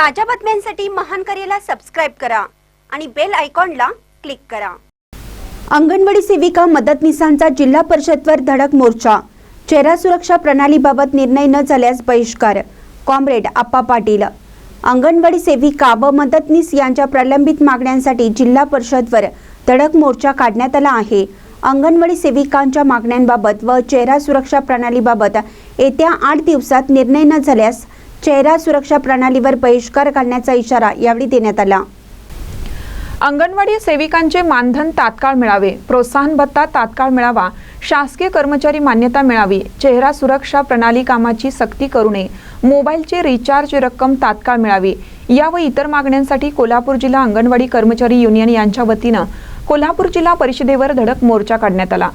ताज्या बातम्यांसाठी महान करेला सबस्क्राईब करा आणि बेल आयकॉनला क्लिक करा. अंगणवाडी सेविका मदतनीसांचा जिल्हा परिषदवर धडक मोर्चा. चेहरा सुरक्षा प्रणालीबाबत निर्णय न झाल्यास बहिष्कार. कॉम्रेड आप्पा पाटील. अंगणवाडी सेविका व मदतनीस यांच्या प्रलंबित मागण्यांसाठी जिल्हा परिषदवर धडक मोर्चा काढण्यात आला आहे. अंगणवाडी सेविकांच्या मागण्यांबाबत व चेहरा सुरक्षा प्रणालीबाबत येत्या आठ दिवसात निर्णय न झाल्यास चेहरा सुरक्षा प्रणालीवर बहिष्कार घालण्याचा इशारा यावेळी देण्यात आला. अंगणवाडी सेविकांचे मानधन तात्काळ मिळावे प्रोत्साहन भत्ता तात्काळ मिळावा शासकीय कर्मचारी मान्यता मिळावी चेहरा सुरक्षा प्रणाली कामाची सक्ती करू नये मोबाईलचे रिचार्ज रक्कम तात्काळ मिळावी या व इतर मागण्यांसाठी कोल्हापूर जिल्हा अंगणवाडी कर्मचारी युनियन यांच्या वतीनं कोल्हापूर जिल्हा परिषदेवर धडक मोर्चा काढण्यात आला.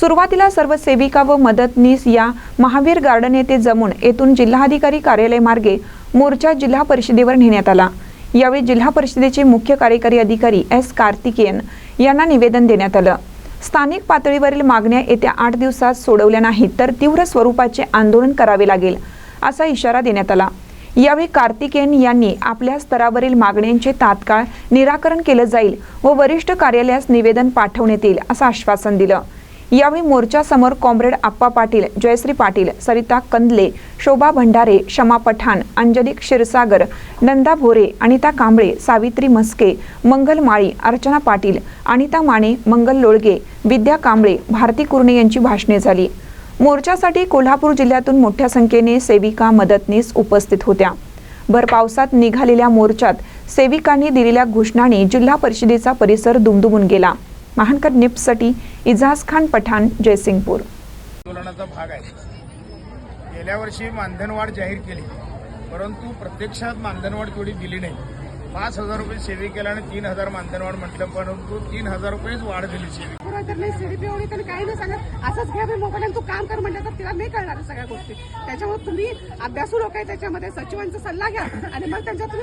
सुरुवातीला सर्व सेविका व मदतनीस या महावीर गार्डन येथे जमून येथून जिल्हाधिकारी कार्यालय मार्गे मोर्चा जिल्हा परिषदेवर नेण्यात आला. यावेळी जिल्हा परिषदेचे मुख्य कार्यकारी अधिकारी एस कार्तिकेयन यांना निवेदन देण्यात आलं. स्थानिक पातळीवरील मागण्या येत्या आठ दिवसात सोडवल्या नाहीत तर तीव्र स्वरूपाचे आंदोलन करावे लागेल असा इशारा देण्यात आला. यावेळी कार्तिकेयन यांनी आपल्या स्तरावरील मागण्यांचे तात्काळ निराकरण केलं जाईल व वरिष्ठ कार्यालयास निवेदन पाठवण्यात येईल असं आश्वासन दिलं. यावेळी मोर्चासमोर कॉम्रेड आप्पा पाटील जयश्री पाटील सरिता कंदले शोभा भंडारे क्षमा पठाण अंजली क्षीरसागर नंदा भोरे अनिता कांबळे सावित्री मस्के मंगल माळी अर्चना पाटील अनिता माने मंगल लोळगे विद्या कांबळे भारती कुर्णे यांची भाषणे झाली. मोर्चासाठी कोल्हापूर जिल्ह्यातून मोठ्या संख्येने सेविका मदतनीस उपस्थित होत्या. भर पावसात निघालेल्या मोर्चात सेविकांनी दिलेल्या घोषणाने जिल्हा परिषदेचा परिसर दुमदुमून गेला. महानकर निप्ससाठी इजाज खान पठाण जयसिंगपूर. आंदोलनाचा भाग आहे. गेल्या वर्षी मानधनवाढ जाहीर केली परंतु प्रत्यक्षात मानधनवाढ तेवढी दिली नाही. पाच हजार रुपये सेविकेला आणि तीन हजार मानधनवाढ म्हटलं परंतु तीन हजार रुपयेच वाढ दिली सेविका तर नाही सीडीपी एवढी तर काही नाही सांगत असंच घ्या मी मोबाईल आणि तू काम कर म्हटलं तर तिला नाही कळणार सगळ्या गोष्टी. त्याच्यामुळे तुम्ही अभ्यासू लोक आहे त्याच्यामध्ये सचिवांचा सल्ला घ्या आणि मग त्यांच्या तुम्ही